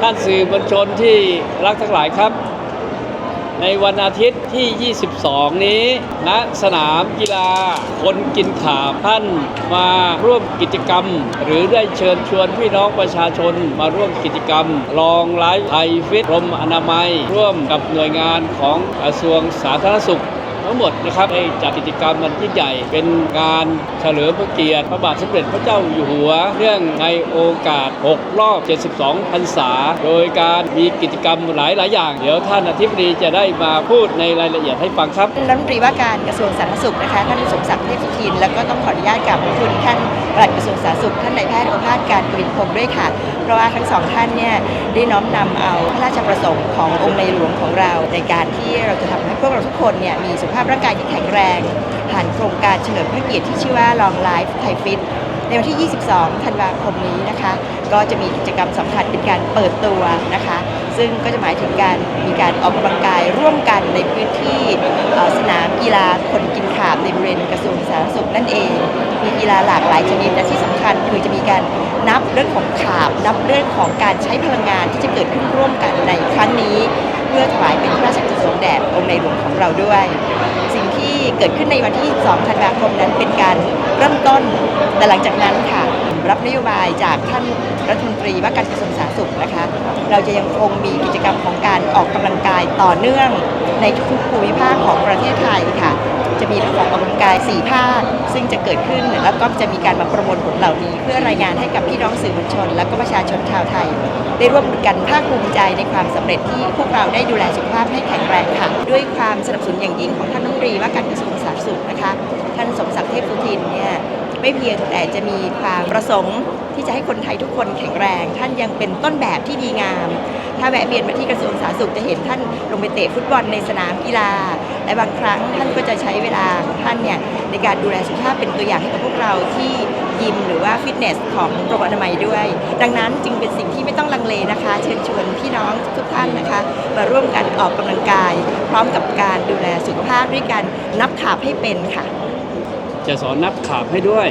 ท่านสื่อมวลชนที่รักทั้งหลายครับ ในวันอาทิตย์ที่ 22 นี้ณสนามกีฬาคนกินขาท่านมาร่วมกิจกรรม หรือได้เชิญชวนพี่น้องประชาชนมาร่วมกิจกรรม ลองไลฟ์ไทยฟิตกรมอนามัย ร่วมกับหน่วยงานของกระทรวงสาธารณสุข ทั้งหมดนะครับได้จัดกิจกรรมมันยิ่งใหญ่ เป็นการเฉลิมพระเกียรติพระบาทสมเด็จพระเจ้าอยู่หัว เรื่องในโอกาส 6 รอบ 72 พรรษา โดยการมีกิจกรรมหลายหลายอย่าง เดี๋ยวท่านอธิบดีจะได้มาพูดในรายละเอียดให้ฟังครับรัฐมนตรีว่าการกระทรวงสาธารณสุขนะคะท่านสมศักดิ์เทพสุทิน แล้วก็ต้องขออนุญาตกราบคุณท่านปลัดกระทรวงสาธารณสุข ท่านนายแพทย์โอภาสการกวินพงศ์ด้วยค่ะ เพราะว่าทั้งสองท่านเนี่ยได้น้อมนำเอาพระราชประสงค์ขององค์ในหลวงของเราในการที่เราจะทำให้พวกเราทุกคนเนี่ยมีสุขภาพร่างกายที่แข็งแรงผ่านโครงการเฉลิมพระเกียรติที่ชื่อว่า Long Life Thai Fit ในวันที่ 22 ธันวาคมนี้นะคะ ก็จะมีกิจกรรมสำคัญเป็นการเปิดตัวนะคะ ซึ่งก็จะหมายถึงการมีการออกกำลังกายร่วมกันในพื้นที่สนามกีฬาคนกินขาบในบริเวณกระทรวงสาธารณสุขนั่นเอง มีกีฬาหลากหลายชนิดและที่สำคัญคือจะมีการนับเรื่องของขาบ นับเรื่องของการใช้พลังงานที่จะเกิดขึ้นร่วมกันในครั้งนี้ เพื่อถวายเป็น แด่องค์ในหลวงของเราด้วย สิ่งที่เกิดขึ้นในวันที่ 2 ธันวาคมนั้นเป็นการเริ่มต้น แต่หลังจากนั้นค่ะ รับนโยบายจากท่านรัฐมนตรีว่าการกระทรวงสาธารณสุขนะคะ เราจะยังคงมีกิจกรรมของการออกกำลังกายต่อเนื่องในทุกภูมิภาคของประเทศไทยค่ะ จะมีระบบออกกำลังกาย 4 ภาค ซึ่งจะเกิดขึ้นแล้วก็จะมีการมาประมวลผลเหล่านี้เพื่อรายงานให้กับ สื่อมวลชน และก็ประชาชนชาวไทย ได้ร่วมกันภาคภูมิใจในความสำเร็จที่พวกเราได้ดูแลสุขภาพให้แข็งแรงค่ะ ด้วยความสนับสนุนอย่างยิ่งของท่านรัฐมนตรีว่าการกระทรวงสาธารณสุขนะคะ ท่านสมศักดิ์เทพสุทินเนี่ยไม่เพียงแต่จะมีความประสงค์ที่จะให้คนไทยทุกคนแข็งแรง ท่านยังเป็นต้นแบบที่ดีงาม ถ้าแวะเวียนมาที่กระทรวงสาธารณสุขจะเห็นท่านลงไปเตะฟุตบอลในสนามกีฬา และบางครั้งท่านก็จะใช้เวลาของท่านเนี่ยในการดูแลสุขภาพเป็นตัวอย่างให้กับพวกเราที่ยิมหรือว่าฟิตเนสของกรมอนามัยด้วย ดังนั้นจึงเป็นสิ่งที่ไม่ต้องลังเลนะคะ เชิญชวนพี่น้องทุกท่านนะคะ มาร่วมกันออกกำลังกาย พร้อมกับการดูแลสุขภาพด้วยการนับขาบให้เป็นค่ะ จะสอนนับขาบให้ด้วย